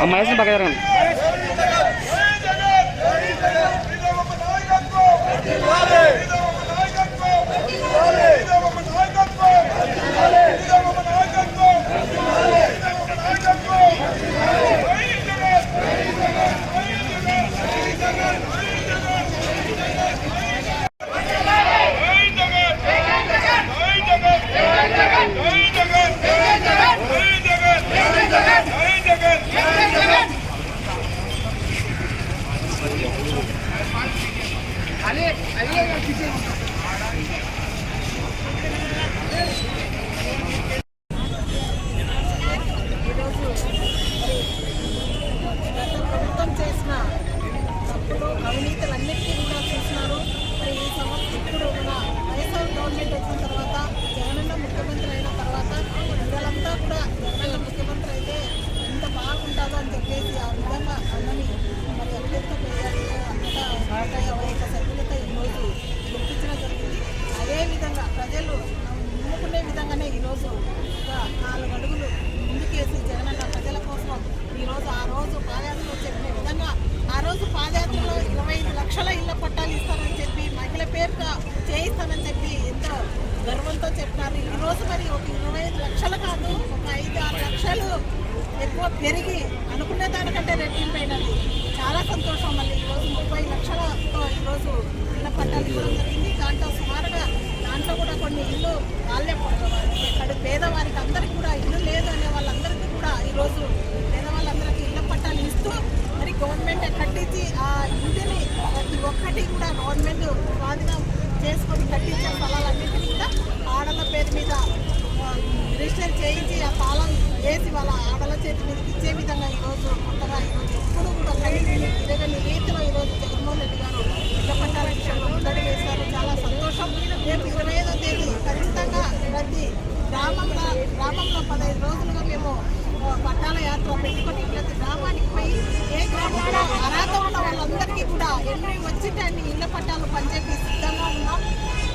Ang mayas na bagay rin. ప్రభుత్వం చేసిన తప్పులు అవినీతి ప్రజలు నమ్ముకునే విధంగానే ఈరోజు ఒక నాలుగు అడుగులు ముందుకేసి జగనన్న ప్రజల కోసం ఈరోజు ఆ రోజు పాదయాత్రలో చెప్పిన విధంగా ఆ రోజు పాదయాత్రలో ఇరవై ఐదు లక్షల ఇళ్ళ పట్టాలు ఇస్తానని చెప్పి మహిళ పేరుతో చేయిస్తానని చెప్పి ఎంతో గర్వంతో చెప్పినారు. ఈరోజు మరి ఒక ఇరవై ఐదు లక్షలు కాదు ఒక ఐదు ఆరు లక్షలు ఎక్కువ పెరిగి అనుకునే దానికంటే రెట్టింపైనది చాలా సంతోషం మళ్ళీ. ఈరోజు ముప్పై లక్షలతో ఈరోజు ఇళ్ళ పట్టాలు ఇవ్వడం జరిగింది. పేదవారికి అందరికీ కూడా ఇల్లు లేదు అనే వాళ్ళందరికీ కూడా ఈరోజు పేదవాళ్ళందరికీ ఇళ్ళ పట్టాలు ఇస్తూ మరి గవర్నమెంట్ కట్టించి ఆ ఇంటిని ప్రతి ఒక్కటి కూడా గవర్నమెంట్ స్వాధీనం చేసుకొని కట్టించే స్థలాలన్నింటినీ కూడా ఆడల పేరు మీద రిజిస్టర్ చేయించి ఆ స్థలం వేసి వాళ్ళ ఆడల చేతి మీదకి ఇచ్చే విధంగా ఈరోజు కొత్తగా ఈరోజు ఎప్పుడు కూడా కలిగి తిరగని రీతిలో ఈరోజు జగన్మోహన్ రెడ్డి గారు ఇళ్ళ పట్టాల విషయంలో ముందడి వేశారు చాలా సంతోషం రేపు ఇరవై ఐదో తేదీ ఖచ్చితంగా ప్రతి గ్రామంలో గ్రామంలో పదహైదు రోజులుగా మేము ఆ, ఒక పెట్టుకొని ప్రతి గ్రామానికి పోయి ఏ గ్రామంలో అర్హత ఉన్న వాళ్ళందరికీ కూడా ఎన్ని వచ్చిటాన్ని ఇళ్ళ ఇళ్ళ పట్టాలు పనిచేసి సిద్ధంగా ఉన్నాం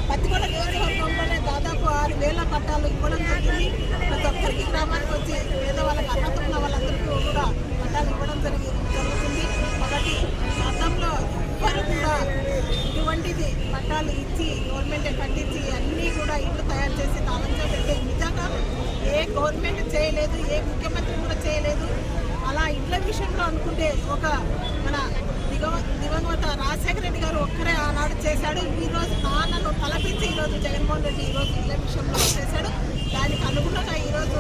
పత్తికొండ నియోజకవర్గంలోనే దాదాపు ఆరు వేల పట్టాలు ఇవ్వడం జరిగింది ప్రతి ఒక్కరికి గ్రామానికి వచ్చి పేదవాళ్ళకి అర్హత ఉన్న వాళ్ళందరికీ కూడా పట్టాలు ఇవ్వడం జరిగి జరుగుతుంది కాబట్టి గతంలో ఎవ్వరు కూడా ఇటువంటిది పట్టాలు ఇచ్చి గవర్నమెంట్ కట్టించి అన్నీ కూడా ఇల్లు తయారు చేసి తాళంతో పెట్టే నిజంగా ఏ గవర్నమెంట్ చేయలేదు ఏ ముఖ్యమంత్రి కూడా చేయలేదు అలా ఇళ్ళ విషయంలో అనుకుంటే ఒక మన దిగవ దివంగత రాజశేఖర రెడ్డి గారు ఒక్కరే ఆనాడు చేశాడు. ఈరోజు నాన్నను తలపించి ఈరోజు జగన్మోహన్ రెడ్డి ఈరోజు ఇళ్ళ విషయంలో చేశాడు. దానికి అనుగుణంగా ఈరోజు